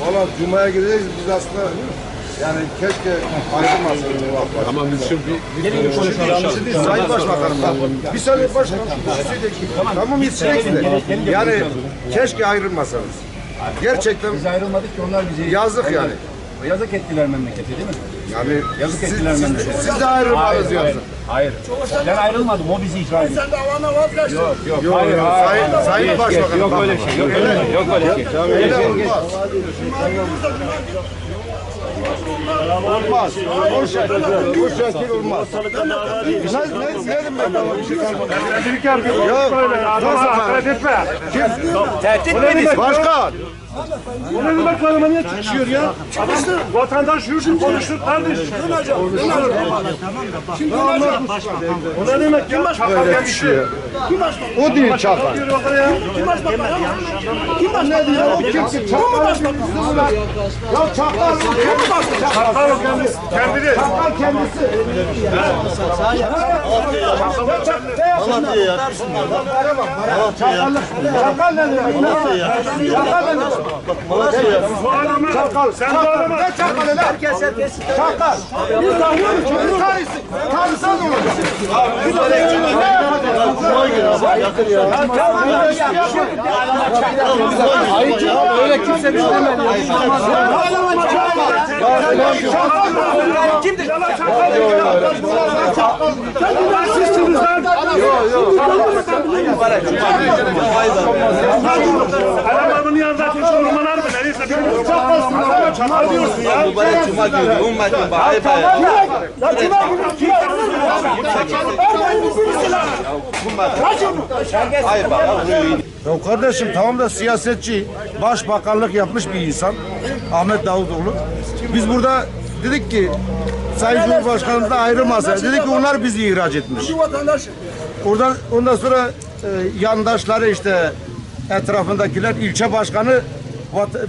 Valla Cuma'ya gideceğiz biz aslında yani keşke bu Parti. Ama biz şimdi bir, konuşalım. Şimdi Sayın Başbakanım bak. Bir saniye başkanım. Tamam yetişecekler. Yani keşke ayrılmasanız. Gerçekten Biz ayrılmadık ki onlar bizi yazık yani. yazık ettiler memlekete değil mi? Yani Yazık ettiler siz, memlekete. siz de ayrılmanız yazık. Hayır. Ben ayrılmadım. O bizi ihraç etti. Sen de avana vazgeçtin. Yok yok. Yok, hayır, yok, hayır, Sayın- hayır. Sayın Geç, Başbakanım, geç. Yok öyle şey. Yok öyle- öyle şey. Yok öyle şey. Öyle olmaz. Olmaz. O şekil, o şekil olmaz. Ne, ne, ne demek ama bir şey kalmadı. Yok, nasıl hakaret etme. Tehdit mi? Başkan. Bu ne demek karıma niye çıkışıyor ya? Adam vatandaş yurtun konuştur kardeş. O ne demek ya? Çakal Böyle gelmiş. düşüyor. O değil çakal. Diyor. Kim başbakan? Kim başbakan? Ne diyor? O kim ki? Çakal. Ya çakal. Çakal o kendi. Kendini. Çakal kendisi. Çakal ne demek? Çakal ne demek? Bu adamı. Sen bu adamı. Ne çakalı lan? Çakal. Biz tanıyoruz. Biz tanıyoruz. Tanısan olacak. Biz de ne Öyle kimse bizi demedi. Kimdir? Sizsiniz lan. Adamın yanında ateş olmalar mı? Neyse bir Çakal diyorsun ya. Ya kime gidiyor? Kime Erdoğan birisi lan. Kaç onu? Ya kardeşim tamam da siyasetçi, başbakanlık yapmış bir insan Ahmet Davutoğlu. Biz burada dedik ki Sayın Cumhurbaşkanımız da ayrılmasa. Dedik ki onlar bizi ihraç etmiş. Oradan ondan sonra e, yandaşları işte etrafındakiler ilçe başkanı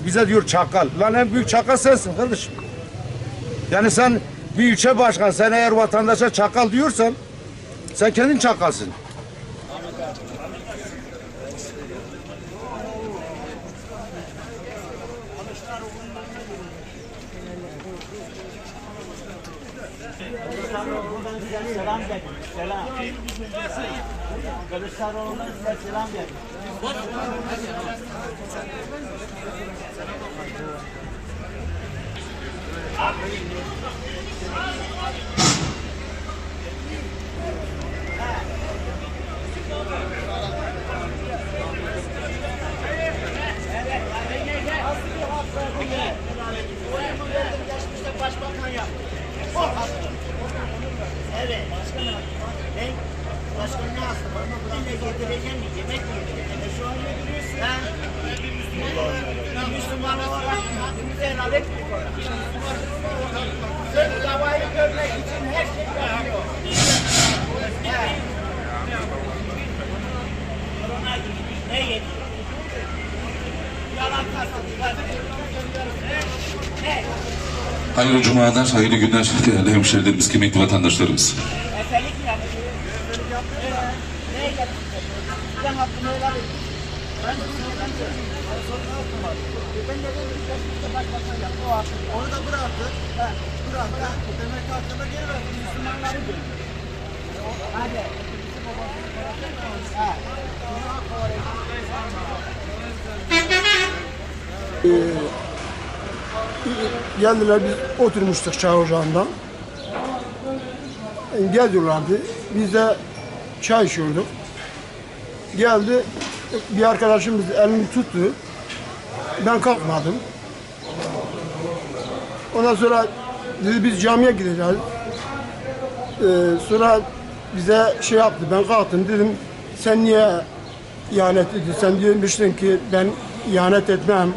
bize diyor çakal. Lan en büyük çakal sensin kardeşim. Yani sen bir ilçe başkan sen eğer vatandaşa çakal diyorsan sen kendin çakalsın. Selam geldi. Selam. Kılıçdaroğlu'ndan size selam geldi. Evet. Ne? Başka ne hasta? Dile getireceğim mi? Yemek mi yedireceksin? E şu an yediriyorsun. Ha? Bir Müslüman olarak hakkımızı helal etmiyor. Sırf davayı görmek için her şey yapıyor. Ne yedi? Yalan kastediyorlar. Ne? Hayırlı cumalar, hayırlı günler değerli hemşehrilerimiz, kıymetli vatandaşlarımız. Ben hakkı. Onu da bıraktı. He. Bıraktı. Demek ki hakkında geri verdi. Müslümanları gördü. Hadi. Ha. Geldiler biz oturmuştuk çay ocağında. E, Geliyorlardı. Biz de çay içiyorduk. Geldi bir arkadaşımız elini tuttu. Ben kalkmadım. Ondan sonra dedi biz camiye gideceğiz. Ee, sonra bize şey yaptı. Ben kalktım dedim sen niye ihanet ediyorsun? Sen demiştin ki ben ihanet etmem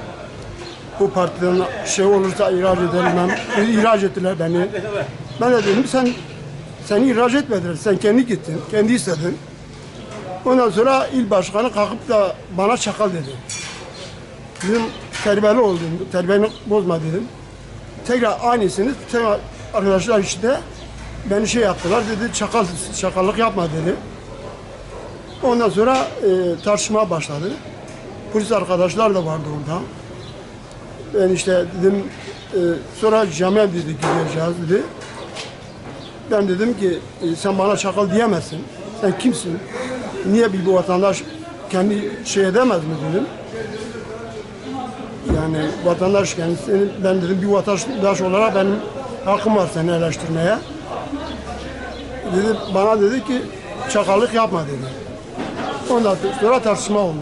bu partiden şey olursa ihraç edilmem. E, ihraç ettiler beni. Ben de dedim sen seni ihraç etmediler. Sen kendi gittin. Kendi istedin. Ondan sonra il başkanı kalkıp da bana çakal dedi. Dedim terbiyeli oldum. Terbiyeni bozma dedim. Tekrar aynısını tekrar arkadaşlar işte beni şey yaptılar dedi çakal çakallık yapma dedi. Ondan sonra e, tartışma başladı. polis arkadaşlar da vardı orada. Ben işte dedim e, sonra camiye dedi gideceğiz dedi. Ben dedim ki e, sen bana çakal diyemezsin. Sen kimsin? Niye bir bu vatandaş kendi şey edemez mi dedim. Yani vatandaş kendisini ben dedim bir vatandaş olarak benim hakkım var seni eleştirmeye. Dedi, bana dedi ki çakallık yapma dedi. Ondan sonra tartışma oldu.